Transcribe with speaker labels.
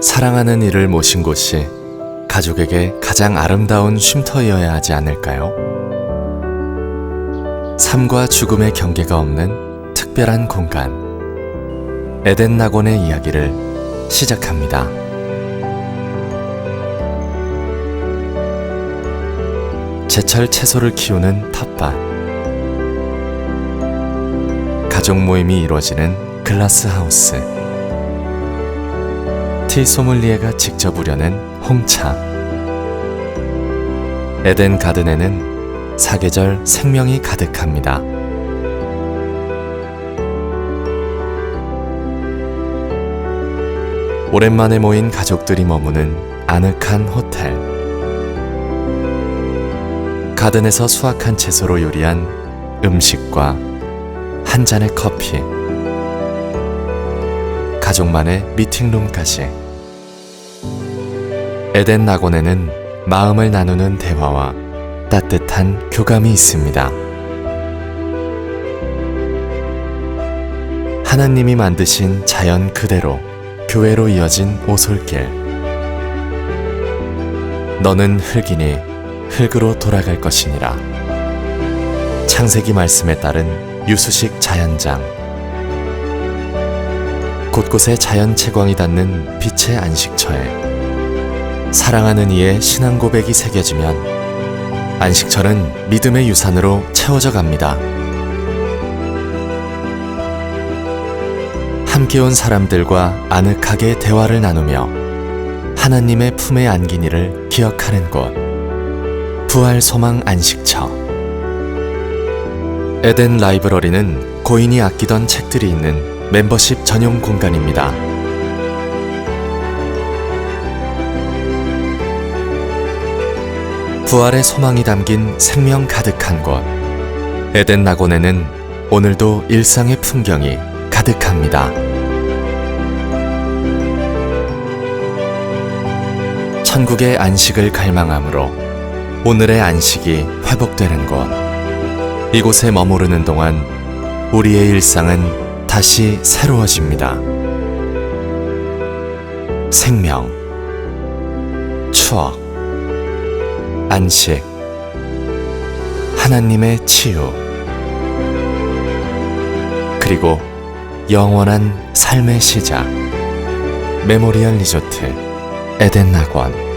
Speaker 1: 사랑하는 이를 모신 곳이 가족에게 가장 아름다운 쉼터이어야 하지 않을까요? 삶과 죽음의 경계가 없는 특별한 공간. 에덴 낙원의 이야기를 시작합니다. 제철 채소를 키우는 텃밭. 가족 모임이 이루어지는 글라스 하우스. 티 소믈리에가 직접 우려낸 홍차. 에덴 가든에는 사계절 생명이 가득합니다. 오랜만에 모인 가족들이 머무는 아늑한 호텔. 가든에서 수확한 채소로 요리한 음식과 한 잔의 커피. 가족만의 미팅룸까지. 에덴 낙원에는 마음을 나누는 대화와 따뜻한 교감이 있습니다. 하나님이 만드신 자연 그대로 교회로 이어진 오솔길. 너는 흙이니 흙으로 돌아갈 것이니라. 창세기 말씀에 따른 유수식 자연장. 곳곳에 자연 채광이 닿는 빛의 안식처에 사랑하는 이의 신앙 고백이 새겨지면 안식처는 믿음의 유산으로 채워져 갑니다. 함께 온 사람들과 아늑하게 대화를 나누며 하나님의 품에 안긴 이를 기억하는 곳. 부활 소망 안식처. 에덴 라이브러리는 고인이 아끼던 책들이 있는 멤버십 전용 공간입니다. 부활의 소망이 담긴 생명 가득한 곳. 에덴 낙원에는 오늘도 일상의 풍경이 가득합니다. 천국의 안식을 갈망함으로 오늘의 안식이 회복되는 곳. 이곳에 머무르는 동안 우리의 일상은 다시 새로워집니다. 생명, 추억, 안식, 하나님의 치유, 그리고 영원한 삶의 시작. 메모리얼 리조트 에덴 낙원